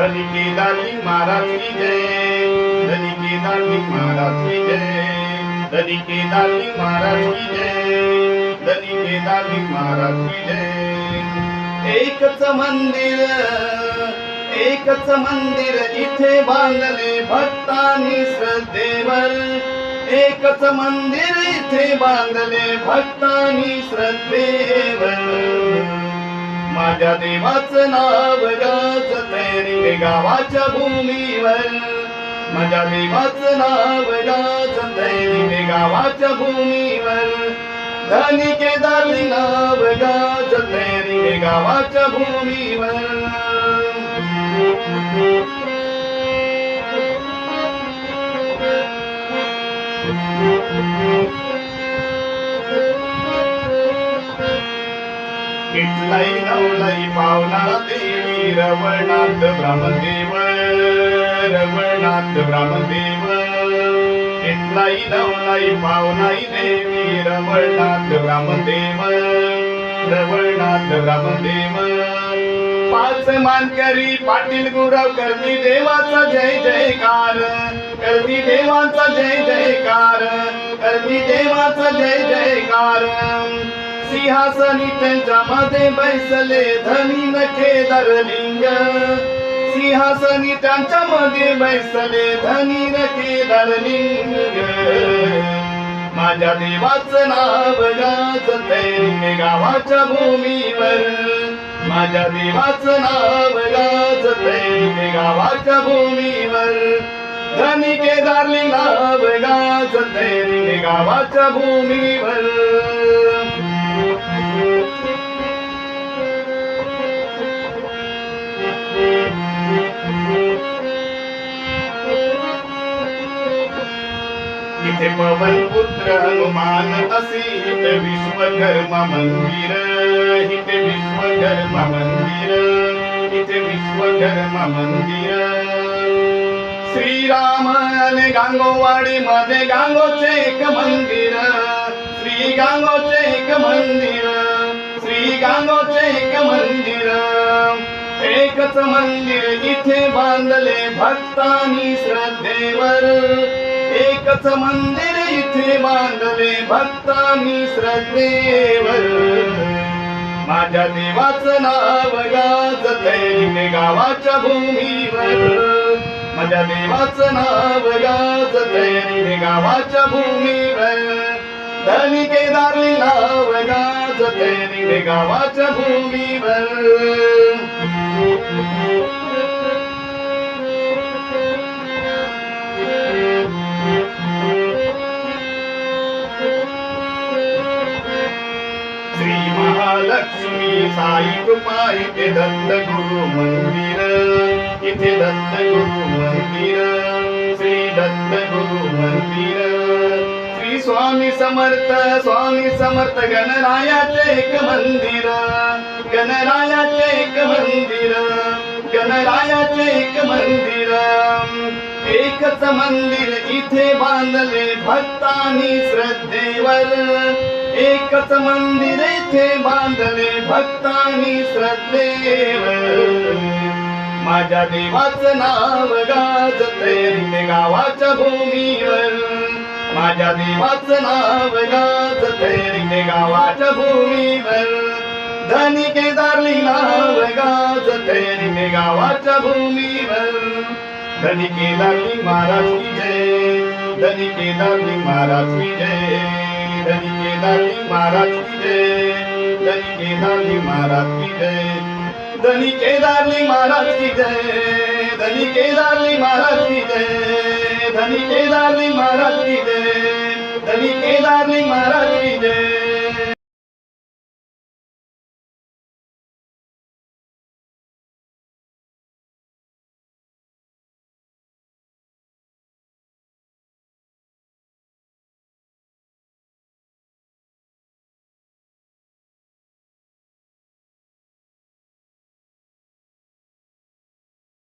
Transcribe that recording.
धनी केदारलिंग महाराज की जय. धनी केदारलिंग महाराज की जय. धनी केदारलिंग महाराज की जय. धनी केदारलिंग महाराज की जय. एकच मंदिर एकच मंदिर इथे बांधले भक्तांनी श्रद्धेवर. एकच मंदिर इथे बांधले भक्तांनी श्रद्धेवर. माझ्या देवाचं नाव गाजतंय रे गावाच्या भूमीवर माझ्या देवाचं नाव गाजतंय रे गावाच्या भूमीवर धनी केदारली नाव गाजतंय रे गावाच्या भूमीवर इटलाई नवलाई पावला देवी वीर वळणात ब्राह्मणदेव रवळणात ब्राह्मणदेव विठ्ठलाई नवलाई पावलाई देवी रवळणात ब्राह्मणदेव रवळणात ब्राह्मणदेव पाच मानकरी पाटील गुरव करती देवाचा जय जयकार करती देवाचा जय जयकार करती देवाचा जय जयकार सिंहासनी त्यांच्या मध्ये बैसले धनी नखे दरलिंग सिंहासनी त्यांच्या मध्ये बैसले धनी नखे दरलिंग माझ्या देवाचं नाव गाजते गावाच्या भूमीवर. माझ्या देवाचं नाव गाजते गावाच्या भूमीवर. धनी केदारली नाव गाजते गावाच्या भूमीवर. इथे पवन पुत्र हनुमान असे इथे विश्वकर्मा मंदिर इथे विश्वकर्म मंदिर इथे विश्वकर्म मंदिर. श्रीराम आणि गांगोवाडी मध्ये गांगोचे एक मंदिर श्री गांगोचे एक मंदिर श्री गांगोचे एक मंदिर. एकच मंदिर इथे बांधले भक्तानी श्रद्धेवर. एकच मंदिर इथे मांडले भक्तांनी श्रद्धेवर. माझ्या देवाचं नाव गाजते गावाच्या भूमीवर. माझ्या देवाचं नाव गाजते गावाच्या भूमीवर. धनी केदारली नाव गाजते गावाच्या भूमीवर. श्री महालक्ष्मी साई कृपा इथे दत्त गुरु मंदिर. इथे दत्त गुरु मंदिर. श्री दत्त गुरु मंदिर. श्री स्वामी समर्थ स्वामी समर्थ गणरायाचे एक मंदिर. गणरायाचे एक मंदिर. गणरायाचे एक मंदिर. एकच मंदिर इथे बांधले भक्तानी श्रद्धेवर. एकच मंदिर इथे बांधले भक्तांनी श्रद्धेवर माझ्या देवाचं नाव गाजते गावाच्या भूमीवर. माझ्या देवाचं नाव गाजते गावाच्या भूमीवर. धनी केदारली नाव गाजते गावाच्या भूमीवर. धनी केदारली महाराज विजय जय धनी केदारली महाराज विजय जय. धनी केदारी महाराज की जय धनी केदारी महाराज की जय धनी केदारी महाराज की जय धनी केदारी महाराज की जय धनी केदारी महाराज की जय धनी केदारी महाराज की जय